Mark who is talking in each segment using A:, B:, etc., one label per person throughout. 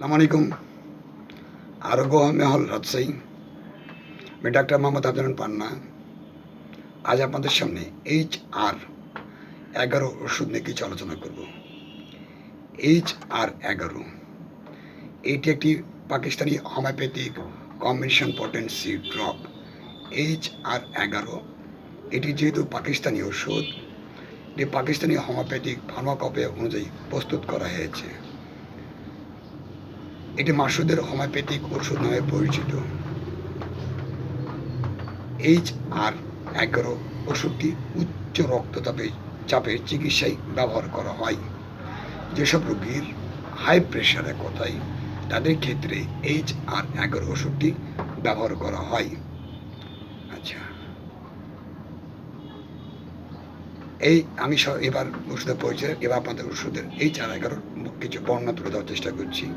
A: আলাইকুম। আরোগ্য মেহল রাজশাহী। আমি ডাক্তার মোহাম্মদ আফজান পান্না। আজ আপনাদের সামনে এইচ আর এগারো ওষুধ নিয়ে কিছু আলোচনা করব। এইচ আর এগারো এইটি একটি Pakistani homeopathic combination potency drop. H R এগারো, এটি যেহেতু পাকিস্তানি ওষুধ, এটি পাকিস্তানি হোমিওপ্যাথিক ফার্মাকপে অনুযায়ী প্রস্তুত করা হয়েছে। এটি মাসুদের হোমিওপ্যাথিক ওষুধ নামে পরিচিত। এইচ আর এগারো ওষুধটি উচ্চ রক্তচাপে চাপের চিকিৎসায় ব্যবহার করা হয়। যেসব রোগীর হাই প্রেশারের কথাই তাদের ক্ষেত্রে এইচ আর এগারো ওষুধটি ব্যবহার করা হয়। আচ্ছা। এই আমি স- এবার ওষুধের পরিচয়, এবার আপনাদের ওষুধের এই চার এগারোর কিছু বর্ণনা তুলে দেওয়ার চেষ্টা করছি।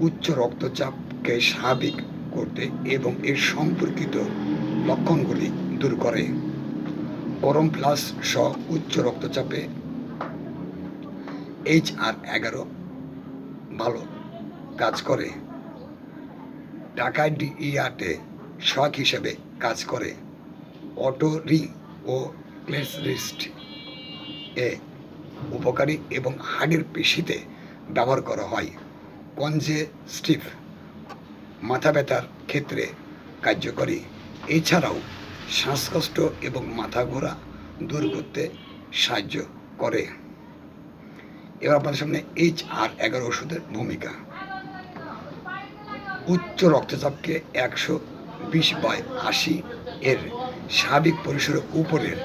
A: উচ্চ রক্তচাপকে স্বাভাবিক করতে এবং এর সম্পর্কিত লক্ষণগুলি দূর করে। গরম প্লাস সহ উচ্চ রক্তচাপে। এইচ আর এগারো ভালো কাজ করে। টাকা ডিইআতে শখ হিসেবে কাজ করে। অটোরি ও ক্লেসরিস্ট এ উপকারী এবং হাড়ের পেশিতে ব্যবহার করা হয়। কনজেস্টিভ মাথা ব্যথার ক্ষেত্রে কার্যকরী। এছাড়াও শ্বাসকষ্ট এবং মাথা ঘোরা দূর করতে সাহায্য করে। এবার আপনাদের সামনে এইচ আর এগারো ওষুধের ভূমিকা। উচ্চ রক্তচাপকে একশো বিশ বাই আশি এর স্বাভাবিক পরিসরের উপরের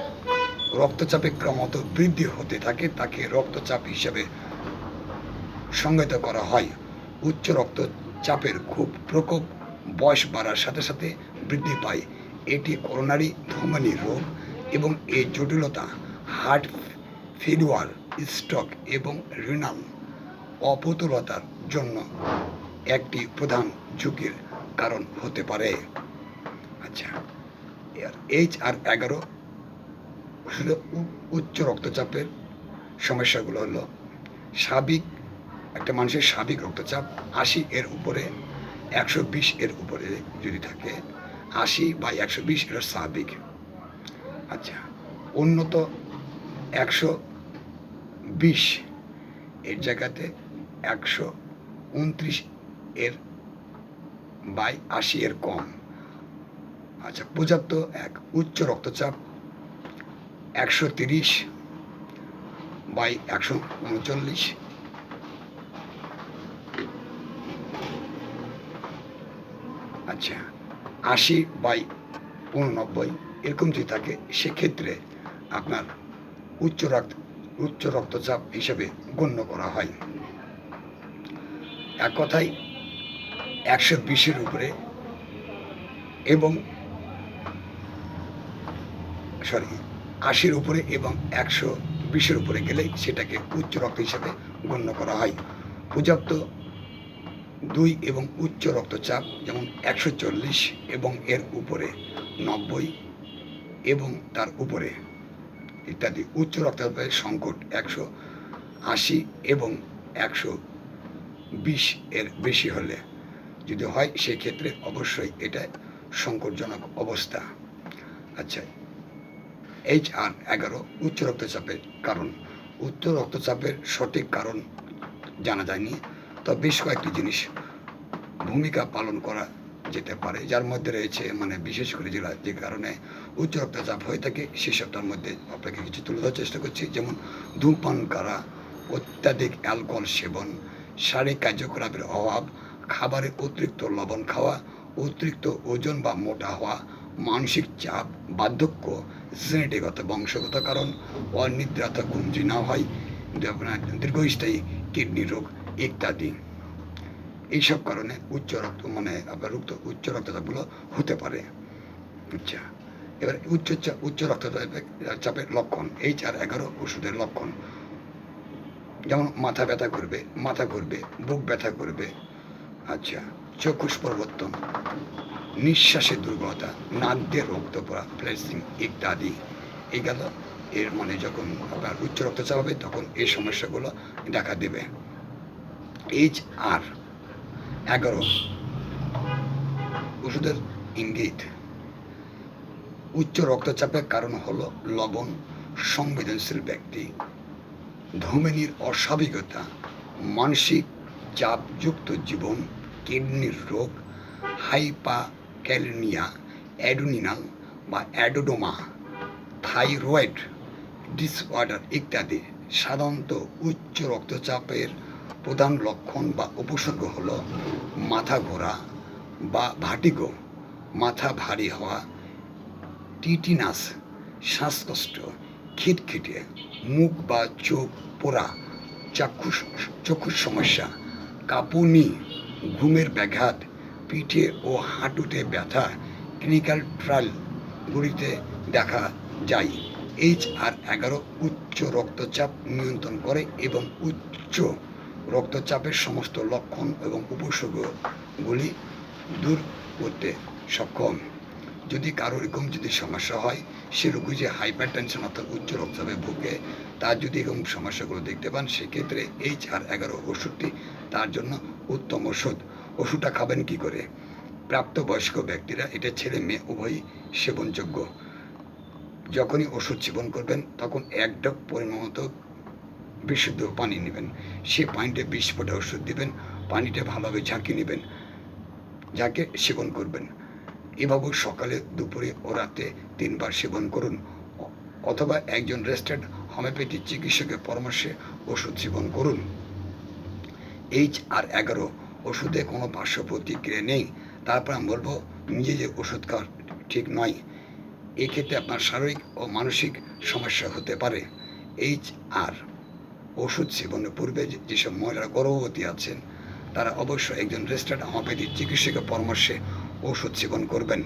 A: রক্তচাপে ক্রমত বৃদ্ধি হতে থাকে, তাকে রক্তচাপ হিসেবে সংজ্ঞায়িত করা হয়। উচ্চ রক্তচাপের খুব প্রকোপ, বয়স বাড়ার সাথে সাথে বৃদ্ধি পায়। এটি করোনারি ধমনী রোগ এবং এই জটিলতা, হার্ট ফেলিওয়ার স্ট্রোক এবং রিনাল অপতুলতার জন্য একটি প্রধান ঝুঁকির কারণ হতে পারে। আচ্ছা এইচ আর এগারো উচ্চ রক্তচাপের সমস্যাগুলো হলো স্বাভাবিক একটা মানুষের স্বাভাবিক রক্তচাপ আশি এর উপরে, একশো বিশ এর উপরে যদি থাকে, আশি বা একশো বিশ এটা স্বাভাবিক। আচ্ছা উন্নত একশো বিশ এর জায়গাতে একশো উনত্রিশ এর বাই আশি এর কম। আচ্ছা পর্যাপ্ত এক উচ্চ রক্তচাপ একশো তিরিশ বাই একশো উনচল্লিশ আচ্ছা আশি বাই উননব্বই এরকম যদি থাকে, সেক্ষেত্রে আপনার উচ্চ রক্ত, উচ্চ রক্তচাপ হিসেবে গণ্য করা হয়। এক কথায় একশো বিশের উপরে এবং সরি, আশির উপরে এবং একশো বিশের উপরে গেলেই সেটাকে উচ্চ রক্ত হিসাবে গণ্য করা হয়। পর্যাপ্ত দুই এবং উচ্চ রক্তচাপ, যেমন একশো চল্লিশ এবং এর উপরে নব্বই এবং তার উপরে ইত্যাদি। উচ্চ রক্তচাপের সংকট একশো আশি এবং একশো বিশ এর বেশি হলে। যদি হয়, সেক্ষেত্রে অবশ্যই এটা সংকটজনক অবস্থা। আচ্ছা এইচ আর এগারো, উচ্চ রক্তচাপের কারণ। উচ্চ রক্তচাপের সঠিক কারণ জানা যায়নি। তবে বেশ কয়েকটি জিনিস ভূমিকা পালন করা যেতে পারে, যার মধ্যে রয়েছে মানে বিশেষ করে যেটা যে কারণে উচ্চ রক্তচাপ হয়ে থাকে সেসব তার মধ্যে আপনাকে কিছু তুলে ধরার চেষ্টা করছি। যেমন ধূমপান করা, অত্যাধিক অ্যালকোহল সেবন, শারীরিক কার্যকলাপের অভাব, খাবারে অতিরিক্ত লবণ খাওয়া, অতিরিক্ত ওজন বা মোটা হওয়া, মানসিক চাপ, বার্ধক্য জেনেটিকগত বংশগত কারণ অনিদ্রাতা ঘুমজি না হয় দীর্ঘস্থায়ী কিডনি রোগ ইত্যাদি। এইসব কারণে উচ্চ রক্ত মানে আপনার রক্ত, উচ্চ রক্তচাপগুলো হতে পারে। আচ্ছা এবার উচ্চ উচ্চ রক্তচাপের, চাপের লক্ষণ, এইচ আর এগারো ওষুধের লক্ষণ। যেমন মাথা ব্যথা করবে, মাথা ঘুরবে, বুক ব্যথা করবে। আচ্ছা চক্ষুষ পরিবর্তন, নিঃশ্বাসের দুর্বলতা, নাক দিয়ে রক্ত পড়া প্লেসিং ইত্যাদি। এই গেল, এর মানে যখন আপনার উচ্চ রক্তচাপ হবে, তখন এই সমস্যাগুলো দেখা দেবে। এইচ আর এগারো। ওষুধের ইঙ্গিত। উচ্চ রক্তচাপের কারণ হল লবণ, সংবেদনশীল ব্যক্তি। ধমনীর অস্বাভাবিকতা, মানসিক চাপযুক্ত জীবন, কিডনির রোগ হাইপাক্যালনিয়া অ্যাডোনিনাল বা অ্যাডোডোমা, থাইরয়েড ডিসঅর্ডার ইত্যাদি। সাধারণত উচ্চ রক্তচাপের প্রধান লক্ষণ বা উপসর্গ হল মাথা ঘোরা বা ভাটিগো মাথা ভারী হওয়া, টিটিনাস, শ্বাসকষ্ট, খিটখিটে, মুখ বা চোখ পোড়া, চাক্ষুষ, চক্ষুর সমস্যা, কাঁপুনি, ঘুমের ব্যাঘাত, পিঠে ও হাঁটুতে ব্যথা ক্লিনিক্যাল ট্রায়ালগুলিতে দেখা যায়। এইচ আর এগারো উচ্চ রক্তচাপ নিয়ন্ত্রণ করে এবং উচ্চ রক্তচাপের সমস্ত লক্ষণ এবং উপসর্গগুলি দূর করতে সক্ষম। যদি কারও এরকম যদি সমস্যা হয়, সে রোগী যে হাইপার টেনশন অর্থাৎ উচ্চ রক্তচাপে ভুগে, তার যদি এরকম সমস্যাগুলো দেখতে পান, সেক্ষেত্রে এইচ আর এগারো ওষুধটি তার জন্য উত্তম ওষুধ। ওষুধটা খাবেন কি করে? প্রাপ্তবয়স্ক ব্যক্তিরা, এটা ছেলে মেয়ে, উভয়ই সেবনযোগ্য। যখনই ওষুধ সেবন করবেন, তখন এক ডব পরিমাণ বিশুদ্ধ পানি নেবেন। সে পানিতে বিশ ফোঁটা ওষুধ দেবেন, পানিটা ভালোভাবে ঝাঁকিয়ে নেবেন, যাকে সেবন করবেন। এভাবে সকালে, দুপুরে ও রাতে তিনবার সেবন করুন। অথবা একজন রেস্টেড হোমিওপ্যাথি চিকিৎসকের পরামর্শে ওষুধ সেবন করুন। এইচ আর এগারো ওষুধে কোনো পার্শ্ব প্রতিক্রিয়া নেই। তারপর আমি বলব, নিজে যে ওষুধ খাওয়া ঠিক নয়, এক্ষেত্রে আপনার শারীরিক ও মানসিক সমস্যা হতে পারে। এইচ আর ওষুধ সেবনের পূর্বে যেসব মহিলারা গর্ভবতী আছেন, তারা অবশ্যই একজন রেজিস্টার্ড হোমিওপ্যাথি চিকিৎসকের পরামর্শে ওষুধ সেবন করবেন।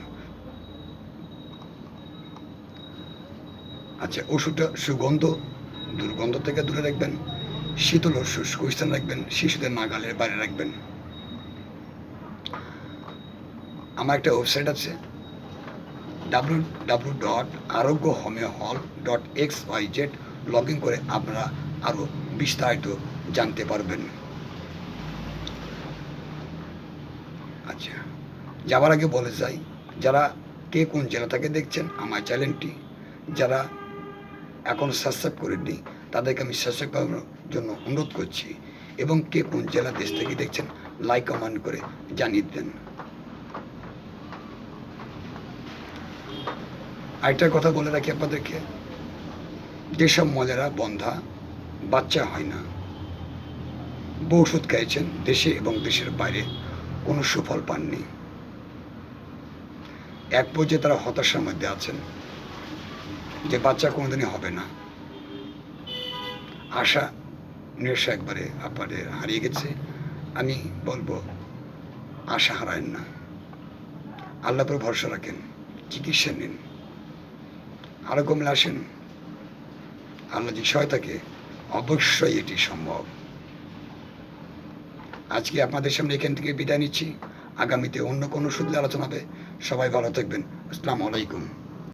A: আচ্ছা ওষুধটা সুগন্ধ, দুর্গন্ধ থেকে দূরে রাখবেন, শীতল ও শুষ্ক স্থান রাখবেন, শিশুদের নাগালের বাইরে রাখবেন। আমার একটা ওয়েবসাইট আছে, W W dot Arogya homeo hall dot X Y Z, log in করে আপনারা আরও বিস্তারিত জানতে পারবেন। আচ্ছা যাওয়ার আগে বলে যাই, যারা কে কোন জেলা থেকে দেখছেন, আমার চ্যানেলটি, যারা এখন সাবস্ক্রাইব করেননি, তাদেরকে আমি সাবস্ক্রাইব করার জন্য অনুরোধ করছি এবং কে কোন জেলা দেশ থেকে দেখছেন লাইক কমেন্ট করে জানিয়ে দেন। আরেকটা কথা বলে রাখি আপনাদেরকে, যেসব মজারা বন্ধা বাচ্চা হয় না। বউ ওষুধ খাইছেন দেশে এবং দেশের বাইরে, কোনো সুফল পাননি। এক পর্যায়ে তারা হতাশার মধ্যে আছেন যে বাচ্চা কোনোদিনই হবে না। আশা নিরাশা একবারে আপনাদের হারিয়ে গেছে। আমি বলব, আশা হারায়েন না। আল্লাহ পর ভরসা রাখেন, চিকিৎসা নিন। আরও কমলে আসেন। আল্লাহ যে সহায়তাকে অবশ্যই এটি সম্ভব। আজকে আপনাদের সামনে এখান থেকে বিদায় নিচ্ছি। আগামীতে অন্য কোনো সুযোগ আলোচনা হবে। সবাই ভালো থাকবেন। আসসালামু আলাইকুম।